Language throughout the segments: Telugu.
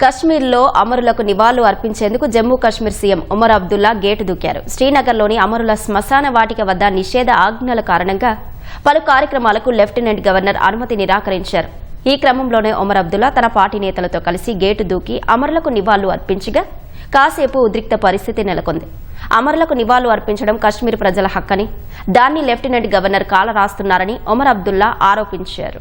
కశ్మీర్లో అమరులకు నివాళులు అర్పించేందుకు జమ్మూ కశ్మీర్ సీఎం ఉమర్ అబ్దుల్లా గేటు దూకారు. శ్రీనగర్లోని అమరుల శ్మశాన వాటిక వద్ద నిషేధ ఆజ్ఞల కారణంగా పలు కార్యక్రమాలకు లెఫ్టినెంట్ గవర్నర్ అనుమతి నిరాకరించారు. ఈ క్రమంలోనే ఉమర్ అబ్దుల్లా తన పార్టీ నేతలతో కలిసి గేటు దూకి అమరులకు నివాళులు అర్పించగా కాసేపు ఉద్రిక్త పరిస్థితి నెలకొంది. అమరులకు నివాళులు అర్పించడం కశ్మీర్ ప్రజల హక్కని దాన్ని లెఫ్టినెంట్ గవర్నర్ కాల రాస్తున్నారని ఉమర్ అబ్దుల్లా ఆరోపించారు.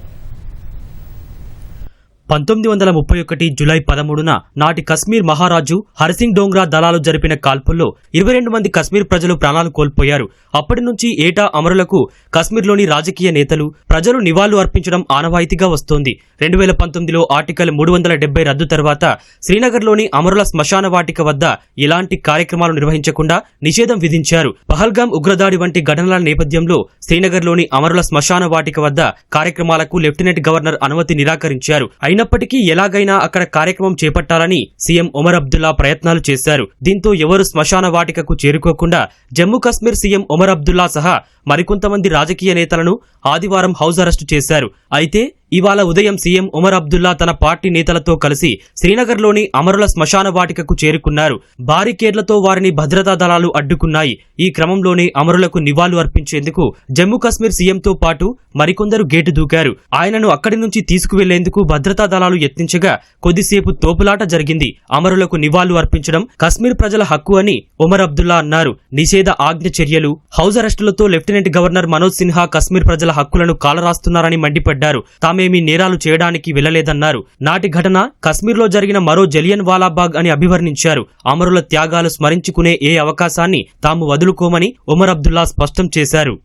పంతొమ్మిది వందల ముప్పై ఒకటి జులై పదమూడున నాటి కశ్మీర్ మహారాజు హర్సింగ్ డోంగ్రా దళాలు జరిపిన కాల్పుల్లో ఇరవై రెండు మంది కశ్మీర్ ప్రజలు ప్రాణాలు కోల్పోయారు. అప్పటి నుంచి ఏటా అమరులకు కశ్మీర్లోని రాజకీయ నేతలు ప్రజలు నివాళులు అర్పించడం ఆనవాయితీగా వస్తోంది. రెండు వేల పంతొమ్మిదిలో ఆర్టికల్ మూడు వందల డెబ్బై రద్దు తర్వాత శ్రీనగర్లోని అమరుల శ్మశాన వాటిక వద్ద ఇలాంటి కార్యక్రమాలు నిర్వహించకుండా నిషేధం విధించారు. పహల్గాం ఉగ్రదాడి వంటి ఘటనల నేపథ్యంలో శ్రీనగర్లోని అమరుల శ్మశాన వాటిక వద్ద కార్యక్రమాలకు లెఫ్టినెంట్ గవర్నర్ అనుమతి నిరాకరించారు. అయినప్పటికీ ఎలాగైనా అక్కడ కార్యక్రమం చేపట్టాలని సీఎం ఒమర్ అబ్దుల్లా ప్రయత్నాలు చేశారు. దీంతో ఎవరు శ్మశాన వాటికకు చేరుకోకుండా జమ్మూ కశ్మీర్ సీఎం ఒమర్ అబ్దుల్లా సహా మరికొంతమంది రాజకీయ నేతలను ఆదివారం హౌస్ అరెస్టు చేశారు. అయితే ఇవాళ ఉదయం సీఎం ఉమర్ అబ్దుల్లా తన పార్టీ నేతలతో కలిసి శ్రీనగర్లోని అమరుల శ్మశాన వాటికకు చేరుకున్నారు. బారికేడ్లతో వారిని భద్రతా దళాలు అడ్డుకున్నాయి. ఈ క్రమంలోనే అమరులకు నివాళులు అర్పించేందుకు జమ్మూ కాశ్మీర్ సీఎంతో పాటు మరికొందరు గేటు దూకారు. ఆయనను అక్కడి నుంచి తీసుకువెళ్ళేందుకు భద్రతా దళాలు యత్నించగా కొద్దిసేపు తోపులాట జరిగింది. అమరులకు నివాళులు అర్పించడం కశ్మీర్ ప్రజల హక్కు అని ఉమర్ అబ్దుల్లా అన్నారు. నిషేధ ఆజ్ఞ చర్యలు హౌస్ అరెస్టులతో లెఫ్టినెంట్ గవర్నర్ మనోజ్ సిన్హా కశ్మీర్ ప్రజల హక్కులను కాలరాస్తున్నారని మండిపడ్డారు. తామేమీ నేరాలు చేయడానికి వెళ్ళలేదన్నారు నాటి ఘటన కశ్మీర్లో జరిగిన మరో జలియన్ వాలాబాగ్ అని అభివర్ణించారు. అమరుల త్యాగాలు స్మరించుకునే ఏ అవకాశాన్ని తాము వదులుకోమని ఒమర్ అబ్దుల్లా స్పష్టం చేశారు.